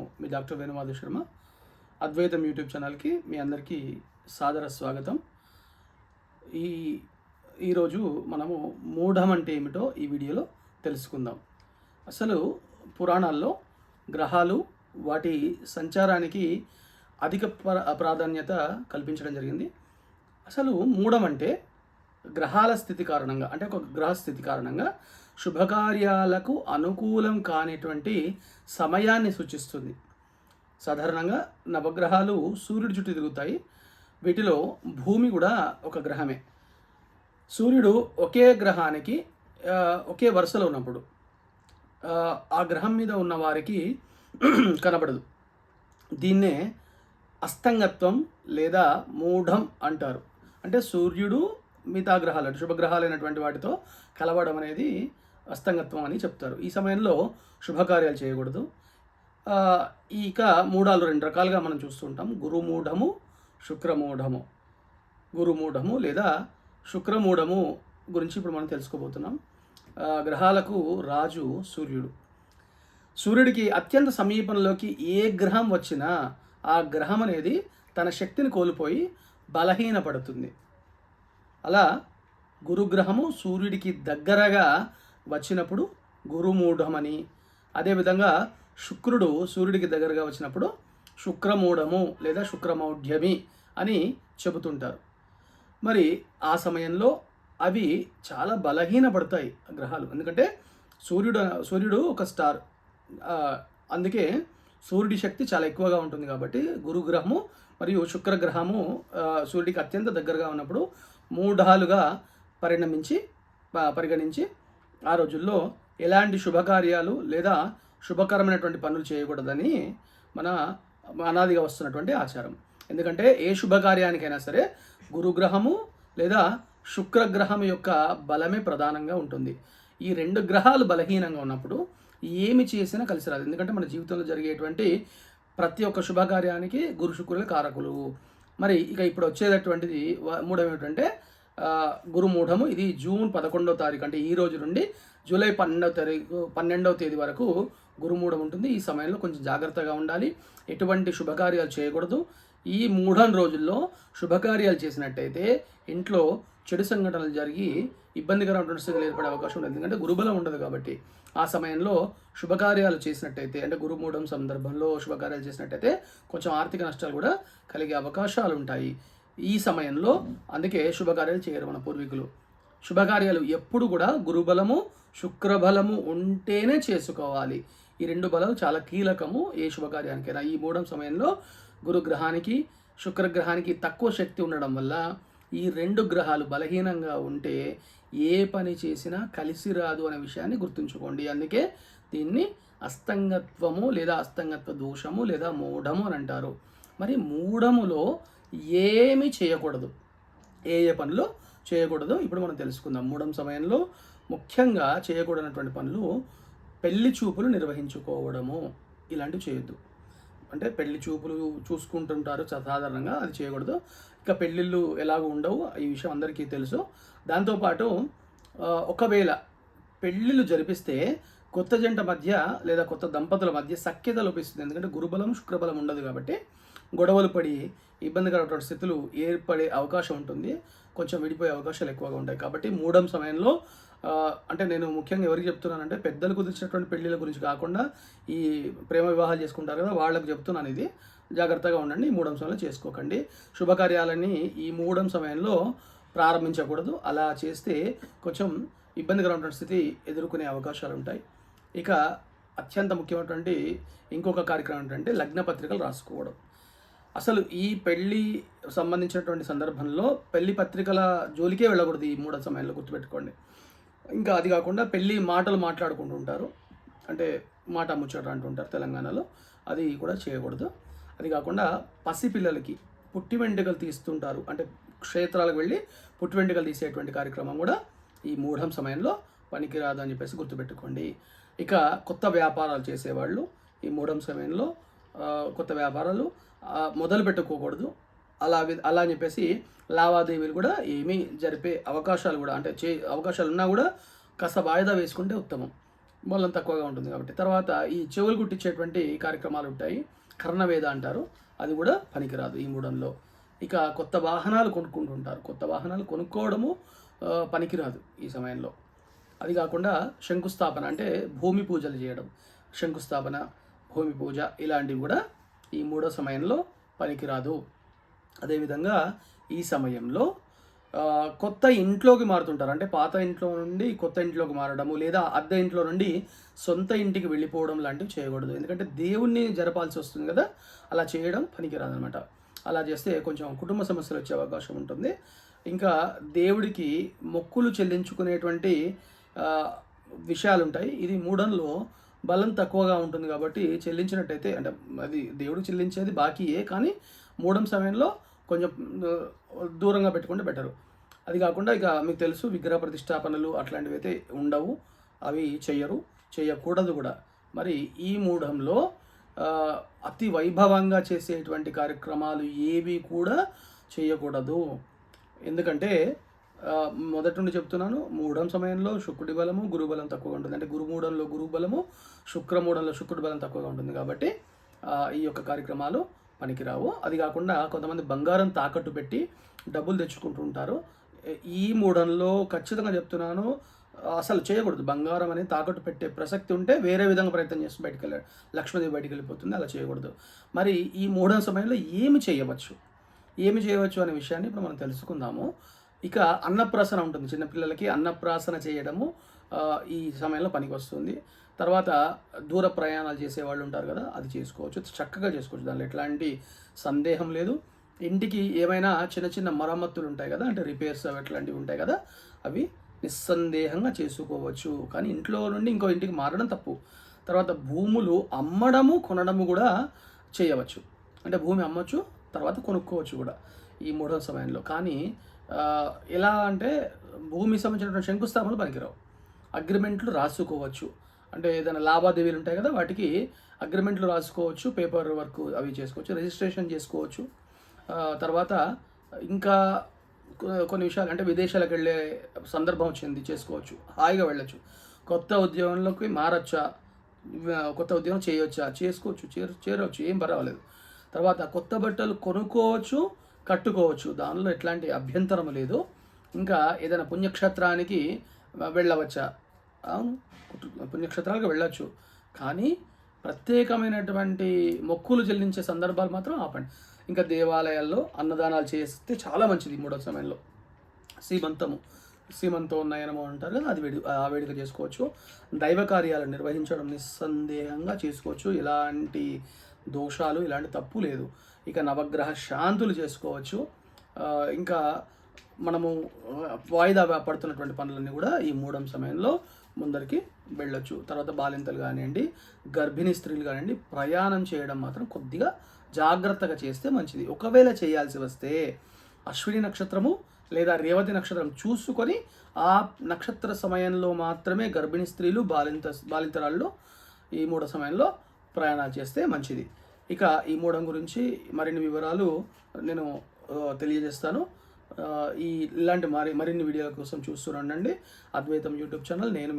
నేను మీ డాక్టర్ వేణుమాధవ్ శర్మ అద్వైతం యూట్యూబ్ ఛానల్కి మీ అందరికీ సాదర స్వాగతం. ఈ ఈరోజు మనము మూఢం అంటే ఏమిటో ఈ వీడియోలో తెలుసుకుందాం. అసలు పురాణాల్లో గ్రహాలు వాటి సంచారానికి అధిక ప్ర- ప్రాధాన్యత కల్పించడం జరిగింది. అసలు మూఢం అంటే గ్రహాల స్థితి కారణంగా అంటే ఒక గ్రహ స్థితి కారణంగా శుభకార్యాలకు అనుకూలం కానిటువంటి సమయాన్ని సూచిస్తుంది. సాధారణంగా నవగ్రహాలు సూర్యుడి చుట్టూ తిరుగుతాయి. వీటిలో భూమి కూడా ఒక గ్రహమే. సూర్యుడు ఒకే గ్రహానికి ఒకే వరుసలో ఉన్నప్పుడు ఆ, ఆ గ్రహం మీద ఉన్న వారికి కనబడదు. దీన్నే అస్తంగత్వం లేదా మూఢం అంటారు. అంటే సూర్యుడు మిగతా గ్రహాలు అంటే శుభగ్రహాలైనటువంటి వాటితో కలవడం అనేది అస్తంగత్వం అని చెప్తారు. ఈ సమయంలో శుభకార్యాలు చేయకూడదు. ఇక మూఢాలు రెండు రకాలుగా మనం చూస్తుంటాం గురుమూఢము శుక్రమూఢము. గురుమూఢము లేదా శుక్రమూఢము గురించి ఇప్పుడు మనం తెలుసుకోబోతున్నాం. గ్రహాలకు రాజు సూర్యుడు. సూర్యుడికి అత్యంత సమీపంలోకి ఏ గ్రహం వచ్చినా ఆ గ్రహం అనేది తన శక్తిని కోల్పోయి బలహీనపడుతుంది. అలా గురుగ్రహము సూర్యుడికి దగ్గరగా వచ్చినప్పుడు గురుమూఢమని. అదేవిధంగా శుక్రుడు సూర్యుడికి దగ్గరగా వచ్చినప్పుడు శుక్రమూఢము లేదా శుక్రమౌఢ్యమి అని చెబుతుంటారు. మరి ఆ సమయంలో అవి చాలా బలహీనపడతాయి ఆ గ్రహాలు. ఎందుకంటే సూర్యుడు సూర్యుడు ఒక స్టార్. అందుకే సూర్యుడి శక్తి చాలా ఎక్కువగా ఉంటుంది కాబట్టి గురుగ్రహము మరియు శుక్రగ్రహము సూర్యుడికి అత్యంత దగ్గరగా ఉన్నప్పుడు మూఢాలుగా పరిణమించి పరిగణించి ఆ రోజుల్లో ఎలాంటి శుభకార్యాలు లేదా శుభకరమైనటువంటి పనులు చేయకూడదని మన అనాదిగా వస్తున్నటువంటి ఆచారం. ఎందుకంటే ఏ శుభకార్యానికైనా సరే గురుగ్రహము లేదా శుక్రగ్రహం యొక్క బలమే ప్రధానంగా ఉంటుంది. ఈ రెండు గ్రహాలు బలహీనంగా ఉన్నప్పుడు ఏమి చేసినా కలిసి రాదు. ఎందుకంటే మన జీవితంలో జరిగేటువంటి ప్రతి ఒక్క శుభకార్యానికి గురు శుక్రుల కారకులు. మరి ఇక ఇప్పుడు వచ్చేటటువంటిది మూడవ ఏమిటంటే గురుమూఢము. ఇది జూన్ పదకొండవ తారీఖు అంటే ఈ రోజు నుండి జూలై పన్నెండవ తారీఖు పన్నెండవ తేదీ వరకు గురుమూఢం ఉంటుంది. ఈ సమయంలో కొంచెం జాగ్రత్తగా ఉండాలి. ఎటువంటి శుభకార్యాలు చేయకూడదు. ఈ మూఢం రోజుల్లో శుభకార్యాలు చేసినట్టయితే ఇంట్లో చెడు సంఘటనలు జరిగి ఇబ్బందికరమైన స్థితిలో ఏర్పడే అవకాశం ఉంది ఎందుకంటే గురుబలం ఉండదు కాబట్టి ఆ సమయంలో శుభకార్యాలు చేసినట్టయితే అంటే గురుమూఢం సందర్భంలో శుభకార్యాలు చేసినట్టయితే కొంచెం ఆర్థిక నష్టాలు కూడా కలిగే అవకాశాలు ఉంటాయి. ఈ సమయంలో అందుకే శుభకార్యాలు చేయరు మన పూర్వీకులు. శుభకార్యాలు ఎప్పుడు కూడా గురుబలము శుక్రబలము ఉంటేనే చేసుకోవాలి. ఈ రెండు బలాలు చాలా కీలకము ఏ శుభకార్యానికైనా. ఈ మూడం సమయంలో గురుగ్రహానికి శుక్రగ్రహానికి తక్కువ శక్తి ఉండడం వల్ల ఈ రెండు గ్రహాలు బలహీనంగా ఉంటే ఏ పని చేసినా కలిసి రాదు అనే విషయాన్ని గుర్తుంచుకోండి. అందుకే దీన్ని అస్తంగత్వము లేదా అస్తంగత్వ దోషము లేదా మూఢము అని అంటారు. మరి మూఢములో ఏమి చేయకూడదు. ఏ ఏ పనులు చేయకూడదు. ఇప్పుడు మనం తెలుసుకుందాం. మూడవ సమయంలో ముఖ్యంగా చేయకూడనటువంటి పనులు పెళ్ళి చూపులు నిర్వహించుకోవడము. ఇలాంటివి చేయొద్దు. అంటే పెళ్ళి చూపులు చూసుకుంటుంటారు సాధారణంగా అది చేయకూడదు. ఇక పెళ్ళిళ్ళు ఎలాగో ఉండవు. ఈ విషయం అందరికీ తెలుసు. దాంతోపాటు ఒకవేళ పెళ్ళిళ్ళు జరిపిస్తే కొత్త జంట మధ్య లేదా కొత్త దంపతుల మధ్య సఖ్యత లోపిస్తుంది. ఎందుకంటే గురుబలం శుక్రబలం ఉండదు కాబట్టి గొడవలు పడి ఇబ్బందికరమైన స్థితులు ఏర్పడే అవకాశం ఉంటుంది. కొంచెం విడిపోయే అవకాశాలు ఎక్కువగా ఉంటాయి. కాబట్టి మూడం సమయంలో అంటే నేను ముఖ్యంగా ఎవరికి చెప్తున్నానంటే పెద్దలు కుదిర్చినటువంటి పెళ్ళిళ్ళ గురించి కాకుండా ఈ ప్రేమ వివాహాలు చేసుకుంటారు కదా వాళ్ళకి చెప్తున్నాను ఇది. జాగ్రత్తగా ఉండండి ఈ మూడం సమయంలో చేసుకోకండి. శుభకార్యాలని ఈ మూడం సమయంలో ప్రారంభించకూడదు. అలా చేస్తే కొంచెం ఇబ్బందికరమైన స్థితి ఎదుర్కొనే అవకాశాలు ఉంటాయి. ఇక అత్యంత ముఖ్యమైనటువంటి ఇంకొక కార్యక్రమం ఏంటంటే లగ్న పత్రికలు రాసుకోవడం. అసలు ఈ పెళ్ళి సంబంధించినటువంటి సందర్భంలో పెళ్ళి పత్రికల జోలికే వెళ్ళకూడదు ఈ మూడో సమయంలో గుర్తుపెట్టుకోండి. ఇంకా అది కాకుండా పెళ్ళి మాటలు మాట్లాడుకుంటూ ఉంటారు. అంటే మాట ముచ్చట అంటుంటారు తెలంగాణలో. అది కూడా చేయకూడదు. అది కాకుండా పసిపిల్లలకి పుట్టి వెంట్రుకలు తీస్తుంటారు. అంటే క్షేత్రాలకు వెళ్ళి పుట్టి వెంట్రుకలు తీసేటువంటి కార్యక్రమం కూడా ఈ మూఢం సమయంలో పనికిరాదు అని చెప్పేసి గుర్తుపెట్టుకోండి. ఇక కొత్త వ్యాపారాలు చేసేవాళ్ళు ఈ మూఢం సమయంలో కొత్త వ్యాపారాలు మొదలు పెట్టుకోకూడదు అలా అలా అని చెప్పేసి లావాదేవీలు కూడా ఏమీ జరిపే అవకాశాలు కూడా అంటే చే అవకాశాలు ఉన్నా కూడా కాస్త వాయిదా వేసుకుంటే ఉత్తమం. బలం తక్కువగా ఉంటుంది కాబట్టి. తర్వాత ఈ చెవులు కుట్టించేటువంటి కార్యక్రమాలు ఉంటాయి. కర్ణవేద అంటారు. అది కూడా పనికిరాదు ఈ మూడంలో. ఇక కొత్త వాహనాలు కొనుక్కుంటుంటారు. కొత్త వాహనాలు కొనుక్కోవడము పనికిరాదు ఈ సమయంలో. అది కాకుండా శంకుస్థాపన అంటే భూమి పూజలు చేయడం. శంకుస్థాపన భూమి పూజ ఇలాంటివి కూడా ఈ మూడో సమయంలో పనికిరాదు. అదేవిధంగా ఈ సమయంలో కొత్త ఇంట్లోకి మారుతుంటారు. అంటే పాత ఇంట్లో నుండి కొత్త ఇంట్లోకి మారడము లేదా అద్దె ఇంట్లో నుండి సొంత ఇంటికి వెళ్ళిపోవడం లాంటివి చేయకూడదు. ఎందుకంటే దేవుణ్ణి జరపాల్సి వస్తుంది కదా అలా చేయడం పనికిరాదనమాట అలా చేస్తే కొంచెం కుటుంబ సమస్యలు వచ్చే అవకాశం ఉంటుంది. ఇంకా దేవుడికి మొక్కులు చెల్లించుకునేటువంటి విషయాలు ఉంటాయి ఇది మూడంలో బలం తక్కువగా ఉంటుంది కాబట్టి చెల్లించినట్టయితే అంటే అది దేవుడు చెల్లించేది బాకీయే కానీ మూడం సమయంలో కొంచెం దూరంగా పెట్టుకుంటే బెటరు. అది కాకుండా ఇక మీకు తెలుసు విగ్రహ ప్రతిష్టాపనలు అట్లాంటివి అయితే ఉండవు అవి చెయ్యరు చేయకూడదు కూడా. మరి ఈ మూఢంలో అతి వైభవంగా చేసేటువంటి కార్యక్రమాలు ఏవి కూడా చేయకూడదు ఎందుకంటే మొదటి నుండి చెప్తున్నాను మూఢం సమయంలో శుక్రుడి బలము గురు బలం తక్కువగా ఉంటుంది. అంటే గురు మూడంలో గురు బలము శుక్రమూఢంలో శుక్రుడి బలం తక్కువగా ఉంటుంది కాబట్టి ఈ యొక్క కార్యక్రమాలు పనికిరావు. అది కాకుండా కొంతమంది బంగారం తాకట్టు పెట్టి డబ్బులు తెచ్చుకుంటూ ఉంటారు. ఈ మూడంలో ఖచ్చితంగా చెప్తున్నాను అసలు చేయకూడదు. బంగారం అనేది తాకట్టు పెట్టే ప్రసక్తి ఉంటే వేరే విధంగా ప్రయత్నం చేసి బయటకు వెళ్ళాడు లక్ష్మీదేవి బయటికి వెళ్ళిపోతుంది అలా చేయకూడదు. మరి ఈ మూడవ సమయంలో ఏమి చేయవచ్చు? ఏమి చేయవచ్చు అనే విషయాన్ని ఇప్పుడు మనం తెలుసుకుందాము. ఇక అన్నప్రాసన ఉంటుంది చిన్నపిల్లలకి అన్నప్రాసన చేయడము ఈ సమయంలో పనికి వస్తుంది తర్వాత దూర ప్రయాణాలు చేసే వాళ్ళు ఉంటారు కదా అది చేసుకోవచ్చు. చక్కగా చేసుకోవచ్చు. దానిలో ఎట్లాంటి సందేహం లేదు. ఇంటికి ఏమైనా చిన్న చిన్న మరమ్మతులు ఉంటాయి కదా అంటే రిపేర్స్ అవి అట్లాంటివి ఉంటాయి కదా అవి నిస్సందేహంగా చేసుకోవచ్చు. కానీ ఇంట్లో నుండి ఇంకో ఇంటికి మారడం తప్పు. తర్వాత భూములు అమ్మడము కొనడము కూడా చేయవచ్చు. అంటే భూమి అమ్మొచ్చు తర్వాత కొనుక్కోవచ్చు కూడా ఈ మూడవ సమయంలో. కానీ ఎలా అంటే భూమికి సంబంధించినటువంటి శంకుస్థాపనలు పనికిరావు. అగ్రిమెంట్లు రాసుకోవచ్చు. అంటే ఏదైనా లావాదేవీలు ఉంటాయి కదా వాటికి అగ్రిమెంట్లు రాసుకోవచ్చు పేపర్ వర్క్ అవి చేసుకోవచ్చు రిజిస్ట్రేషన్ చేసుకోవచ్చు. తర్వాత ఇంకా కొన్ని విషయాలు అంటే విదేశాలకు వెళ్ళే సందర్భం వచ్చింది చేసుకోవచ్చు. హాయిగా వెళ్ళచ్చు. కొత్త ఉద్యోగంలోకి మారచ్చా? కొత్త ఉద్యోగం చేయొచ్చా? చేసుకోవచ్చు చేరవచ్చు ఏం పర్వాలేదు. తర్వాత కొత్త బట్టలు కొనుక్కోవచ్చు కట్టుకోవచ్చు. దానిలో ఎట్లాంటి అభ్యంతరం లేదు. ఇంకా ఏదైనా పుణ్యక్షేత్రానికి వెళ్ళవచ్చా? అవును. పుణ్యక్షేత్రాలకు వెళ్ళొచ్చు. కానీ ప్రత్యేకమైనటువంటి మొక్కులు చెల్లించే సందర్భాలు మాత్రం ఆపండి. ఇంకా దేవాలయాల్లో అన్నదానాలు చేస్తే చాలా మంచిది మూడో సమయంలో. సీమంతము. సీమంతో నయనము అంటారు కదా అది వేడి ఆ వేడుక చేసుకోవచ్చు. దైవ కార్యాలు నిర్వహించడం నిస్సందేహంగా చేసుకోవచ్చు. ఎలాంటి దోషాలు ఇలాంటి తప్పు లేదు. ఇక నవగ్రహ శాంతులు చేసుకోవచ్చు. ఇంకా మనము వాయిదా పడుతున్నటువంటి పనులన్నీ కూడా ఈ మూడం సమయంలో ముందరికి వెళ్ళొచ్చు. తర్వాత బాలింతలు కానివ్వండి గర్భిణీ స్త్రీలు కానివ్వండి ప్రయాణం చేయడం మాత్రం కొద్దిగా జాగ్రత్తగా చేస్తే మంచిది. ఒకవేళ చేయాల్సి వస్తే అశ్విని నక్షత్రము లేదా రేవతి నక్షత్రం చూసుకొని ఆ నక్షత్ర సమయంలో మాత్రమే గర్భిణీ స్త్రీలు బాలింత బాలింతరాళ్ళు ఈ మూడో సమయంలో ప్రయాణాలు చేస్తే మంచిది. ఇక ఈ మూడం గురించి మరిన్ని వివరాలు నేను తెలియజేస్తాను. ఈ ఇలాంటి మరి మరిన్ని వీడియోల కోసం చూస్తూ ఉండండి అద్వైతం యూట్యూబ్ ఛానల్ నేను